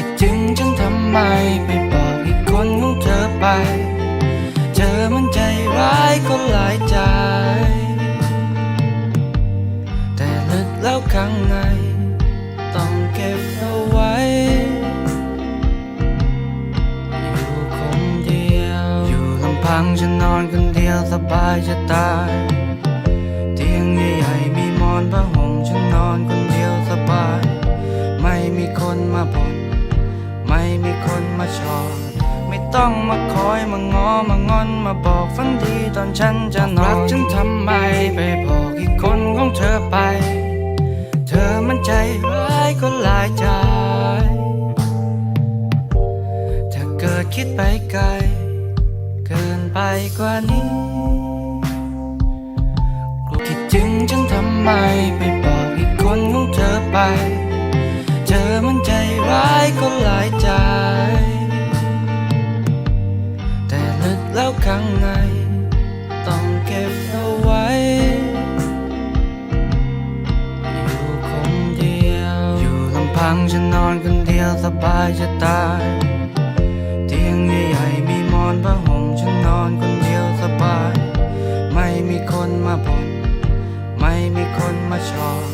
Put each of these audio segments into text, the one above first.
คิดถึงฉันทำไมไปบอกอีกคนของเธอไป เธอมันใจร้ายก็หลายใจ แต่ลึกแล้วข้างใน ต้องเก็บเอาไว้ อยู่คนเดียว อยู่ลำพังฉันนอนคนเดียวสบายจะตาย ต้องมาคอยมางอมางอนมาบอกฝันดีตอนฉันจะนอนรักฉันทำไมไปบอกอีกคนของเธอไป เธอมันใจร้ายก็หลายใจ ถ้าเกิดคิดไปไกล เกินไปกว่านี้กลัวคิดถึงฉันทำไมไปบอกอีกคนของเธอไป ข้างใน ต้องเก็บเอาไว้ อยู่คนเดียว อยู่ลำพังฉันนอนคนเดียวสบายจะตาย เตียงใหญ่ๆมีหมอนผ้าห่มฉันนอนคนเดียวสบาย ไม่มีคนมาบ่นไม่มีคนมาชอบ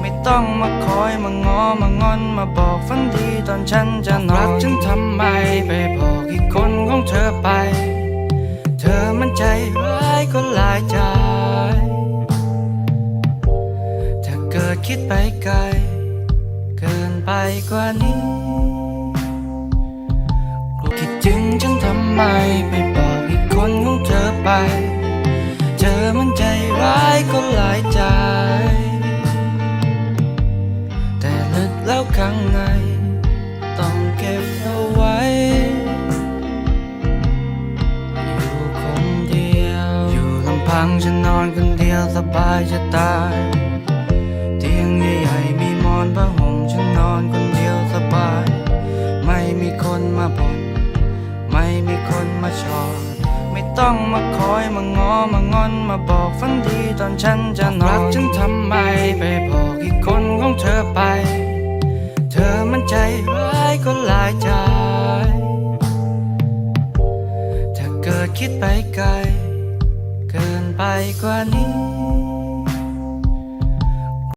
ไม่ต้องมาคอยมางอมางอนมาบอกฝันดีตอนฉันจะนอนรักฉันทำไมไปบอกอีกคนของเธอไป คิดไปไกล เกินไปกว่านี้กลัวคิดถึงฉันทำไมไปบอกอีกคนของเธอไป เธอมันใจร้ายก็หลายใจ แต่ลึกแล้วข้างใน ต้องเก็บเอาไว้อยู่คนเดียว อยู่ลำพังฉันนอนคนเดียวสบายจะตาย ต้องมาคอยมางอมางอนมาบอกฝันดีตอนฉันจะนอนรักฉันทำไมไปบอกอีกคนของเธอไป เธอมันใจร้ายก็หลายใจ ถ้าเกิดคิดไปไกล เกินไปกว่านี้